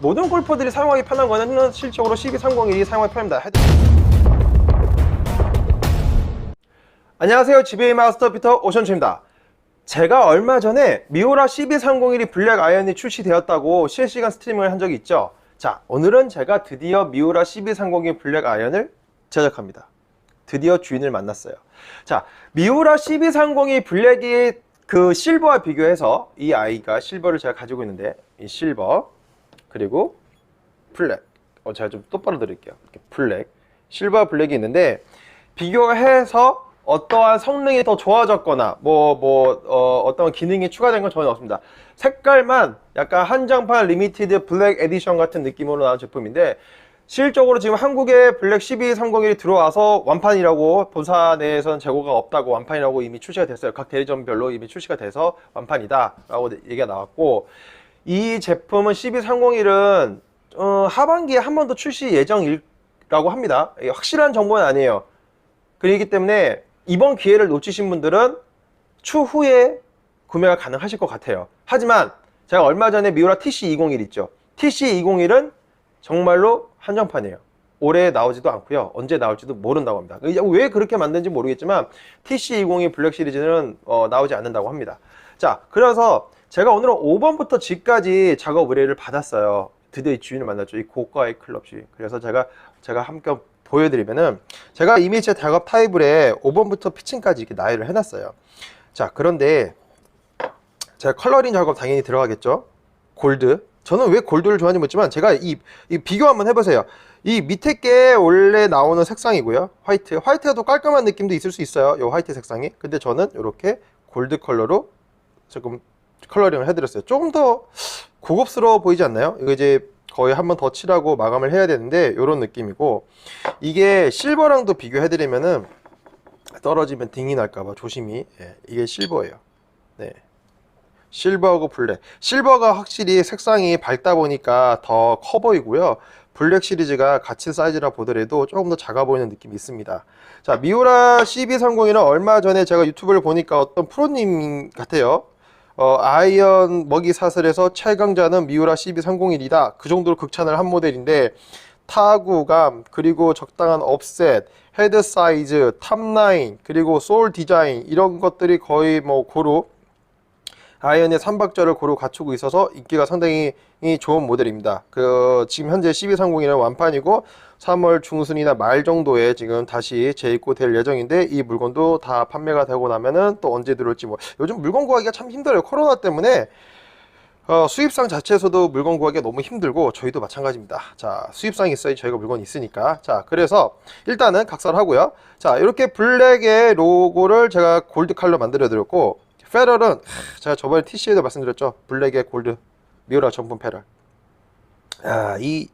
모든 골퍼들이 사용하기 편한 거는 실적으로 12301이 사용하기 편합니다. 안녕하세요. GBA 마스터 피터 오션츠입니다. 제가 얼마 전에 미오라 12301이 블랙 아이언이 출시되었다고 실시간 스트리밍을 한 적이 있죠. 자, 오늘은 제가 드디어 미오라 12301 블랙 아이언을 제작합니다. 드디어 주인을 만났어요. 자, 미오라 12302 블랙이 그 실버와 비교해서 이 아이가 실버를 제가 가지고 있는데 이 실버 그리고 블랙 어 제가 좀 똑바로 드릴게요. 이렇게 블랙 실버 블랙이 있는데 비교해서 어떠한 성능이 더 좋아졌거나 뭐뭐 어, 떤 기능이 추가된 건 전혀 없습니다. 색깔만 약간 한정판 리미티드 블랙 에디션 같은 느낌으로 나온 제품인데 실적으로 지금 한국에 블랙 12301이 들어와서 완판이라고 본사 내에서는 재고가 없다고 완판이라고 이미 출시가 됐어요. 각 대리점별로 이미 출시가 돼서 완판이다 라고 얘기가 나왔고 이 제품은 12301은 어, 하반기에 한 번 더 출시 예정이라고 합니다. 확실한 정보는 아니에요. 그렇기 때문에 이번 기회를 놓치신 분들은 추후에 구매가 가능하실 것 같아요. 하지만 제가 얼마 전에 미우라 TC201 있죠. TC201은 정말로 한정판이에요. 올해 나오지도 않고요. 언제 나올지도 모른다고 합니다. 왜 그렇게 만든지 모르겠지만 TC202 블랙 시리즈는 어, 나오지 않는다고 합니다. 자, 그래서 제가 오늘은 5번부터 G까지 작업 의뢰를 받았어요. 드디어 이 주인을 만났죠. 이 고가의 클럽 주인. 그래서 제가 제가 함께 보여드리면은 제가 이미 제 작업 타입을에 5번부터 피칭까지 이렇게 나열을 해놨어요. 자, 그런데 제가 컬러링 작업 당연히 들어가겠죠. 골드. 저는 왜 골드를 좋아하는지 모르지만 제가 이, 이 비교 한번 해보세요. 이 밑에 게 원래 나오는 색상이고요. 화이트. 화이트가 더 깔끔한 느낌도 있을 수 있어요. 이 화이트 색상이. 근데 저는 이렇게 골드 컬러로 조금 컬러링을 해드렸어요. 조금 더 고급스러워 보이지 않나요? 이거 이제 거의 한 번 더 칠하고 마감을 해야 되는데 이런 느낌이고 이게 실버랑도 비교해드리면은 떨어지면 딩이 날까봐 조심히 예, 이게 실버예요. 네. 실버하고 블랙. 실버가 확실히 색상이 밝다 보니까 더 커 보이고요. 블랙 시리즈가 같은 사이즈라 보더라도 조금 더 작아 보이는 느낌이 있습니다. 자, 미우라 CB30는 얼마 전에 제가 유튜브를 보니까 어떤 프로님 같아요. 어, 아이언 먹이 사슬에서 최강자는 미우라 CB301이다. 그 정도로 극찬을 한 모델인데 타구감, 그리고 적당한 업셋, 헤드 사이즈, 탑라인, 그리고 소울 디자인 이런 것들이 거의 뭐 고루 아이언의 삼박자를 고루 갖추고 있어서 인기가 상당히 좋은 모델입니다. 그 지금 현재 1230이는 완판이고 3월 중순이나 말 정도에 지금 다시 재입고 될 예정인데 이 물건도 다 판매가 되고 나면은 또 언제 들어올지 뭐 요즘 물건 구하기가 참 힘들어요. 코로나 때문에 어, 수입상 자체에서도 물건 구하기가 너무 힘들고 저희도 마찬가지입니다. 자, 수입상이 있어야 저희가 물건이 있으니까. 자, 그래서 일단은 각설하고요. 자, 이렇게 블랙의 로고를 제가 골드 칼로 만들어 드렸고 페럴은 제가 저번에 TC에도 말씀드렸죠. 블랙의 골드 미우라 전분 페럴. 아, 이,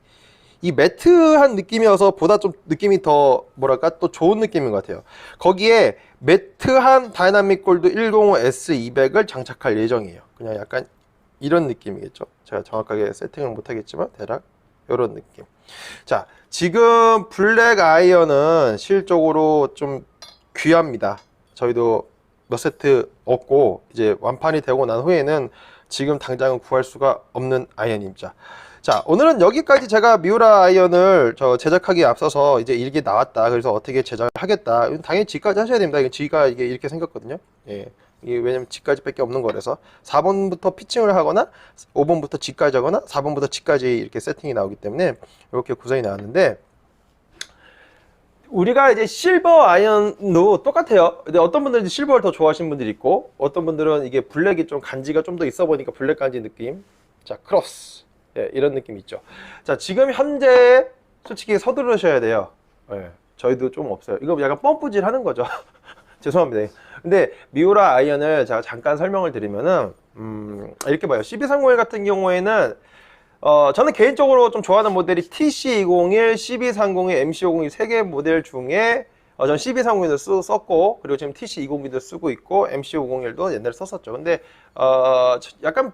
이 매트한 느낌이어서 보다 좀 느낌이 더 뭐랄까 또 좋은 느낌인 것 같아요. 거기에 매트한 다이나믹 골드 105S200을 장착할 예정이에요. 그냥 약간 이런 느낌이겠죠. 제가 정확하게 세팅을 못하겠지만 대략 이런 느낌. 자, 지금 블랙 아이언은 실적으로 좀 귀합니다. 저희도 몇 세트 얻고 이제 완판이 되고 난 후에는 지금 당장은 구할 수가 없는 아이언입니다. 자 오늘은 여기까지 제가 미우라 아이언을 저 제작하기에 앞서서 이제 이게 나왔다. 그래서 어떻게 제작을 하겠다. 당연히 G까지 하셔야 됩니다. 이게 G가 이게 이렇게 생겼거든요. 예. 이게 왜냐면 G까지 밖에 없는 거라서 4번부터 피칭을 하거나 5번부터 G까지 하거나 4번부터 G까지 이렇게 세팅이 나오기 때문에 이렇게 구성이 나왔는데 우리가 이제 실버 아이언도 똑같아요. 근데 어떤 분들은 실버를 더 좋아하시는 분들이 있고, 어떤 분들은 이게 블랙이 좀 간지가 좀 더 있어 보니까 블랙 간지 느낌. 자, 크로스. 예, 이런 느낌 있죠. 자, 지금 현재 솔직히 서두르셔야 돼요. 예, 저희도 좀 없어요. 이거 약간 펌프질 하는 거죠. 죄송합니다. 근데 미우라 아이언을 제가 잠깐 설명을 드리면은, 음, 이렇게 봐요. 1230 같은 경우에는 어, 저는 개인적으로 좀 좋아하는 모델이 TC201, CB301, MC501 세개 모델 중에 어, 전 CB301도 썼고 그리고 지금 TC201도 쓰고 있고 MC501도 옛날에 썼었죠. 근데 어, 약간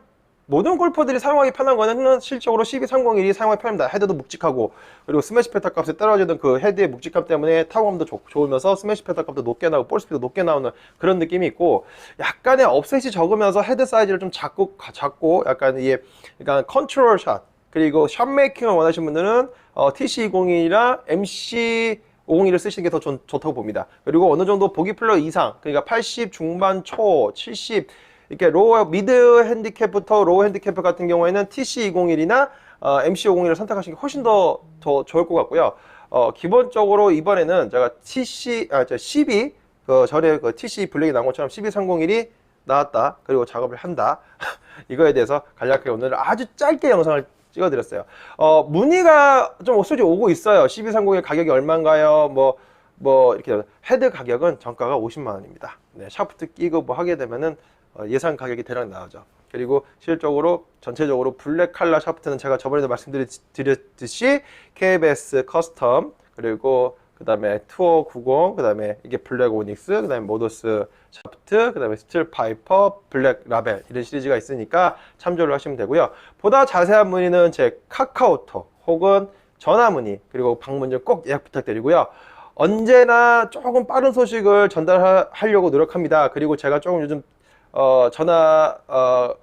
모든 골퍼들이 사용하기 편한 거는 실적으로 12301이 사용하기 편합니다. 헤드도 묵직하고 그리고 스매시 패턴 값이 떨어지는 그 헤드의 묵직함 때문에 타구감도 좋, 좋으면서 스매시 패턴 값도 높게 나오고 볼 스피드 높게 나오는 그런 느낌이 있고 약간의 업셋이 적으면서 헤드 사이즈를 좀 작고 작고 약간 이게 약간 컨트롤 샷 그리고 샷 메이킹을 원하시는 분들은 어, TC201이나 MC501을 쓰시는 게 더 좋다고 봅니다. 그리고 어느 정도 보기 플러 이상, 그러니까 80 중반 초, 70 이렇게 로우 미드 핸디캡부터 로우 핸디캡 같은 경우에는 TC201이나 어, MC501을 선택하시는 게 훨씬 더, 더 좋을 것 같고요. 어, 기본적으로 이번에는 제가 TC, 아, 저 12, 그 전에 그 TC 블랙이 나온 것처럼 12301이 나왔다. 그리고 작업을 한다. 이거에 대해서 간략하게 오늘 아주 짧게 영상을 찍어드렸어요. 어, 문의가 좀 솔직히 오고 있어요. 1230의 가격이 얼마인가요? 뭐, 뭐, 이렇게 헤드 가격은 정가가 50만 원입니다. 네, 샤프트 끼고 뭐 하게 되면은 어, 예상 가격이 대략 나오죠. 그리고 실적으로 전체적으로 블랙 칼라 샤프트는 제가 저번에도 말씀드렸듯이 KBS 커스텀 그리고 그 다음에 투어 90, 그 다음에 이게 블랙 오닉스, 그 다음에 모더스 샤프트, 그 다음에 스틸 파이퍼, 블랙 라벨 이런 시리즈가 있으니까 참조를 하시면 되고요. 보다 자세한 문의는 제 카카오톡 혹은 전화 문의 그리고 방문 좀 꼭 예약 부탁드리고요. 언제나 조금 빠른 소식을 전달하려고 노력합니다. 그리고 제가 조금 요즘 어, 전화 어,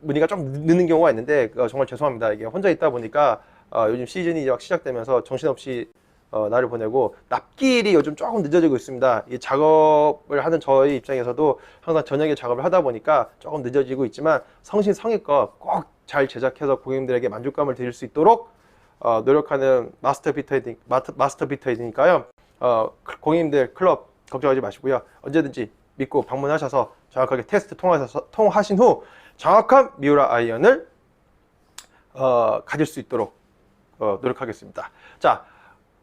문의가 좀 늦는 경우가 있는데 어, 정말 죄송합니다. 이게 혼자 있다 보니까 어, 요즘 시즌이 막 시작되면서 정신없이 어, 날을 보내고 납기일이 요즘 조금 늦어지고 있습니다. 이 작업을 하는 저희 입장에서도 항상 저녁에 작업을 하다 보니까 조금 늦어지고 있지만 성신성의껏 꼭 잘 제작해서 고객님들에게 만족감을 드릴 수 있도록 어, 노력하는 마스터 비터이니, 마스터, 마스터 비터이니까요. 어, 고객님들 클럽 걱정하지 마시고요. 언제든지 믿고 방문하셔서 정확하게 테스트 통하셔서, 통하신 후 정확한 미우라 아이언을 어, 가질 수 있도록 어, 노력하겠습니다. 자,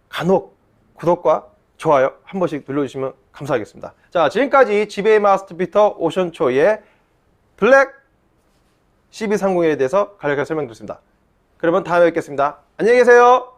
간혹 구독과 좋아요 한 번씩 눌러주시면 감사하겠습니다. 자, 지금까지 지베이 마스터 비터 오션초의 블랙 1230에 대해서 간략하게 설명드렸습니다. 그러면 다음에 뵙겠습니다. 안녕히 계세요.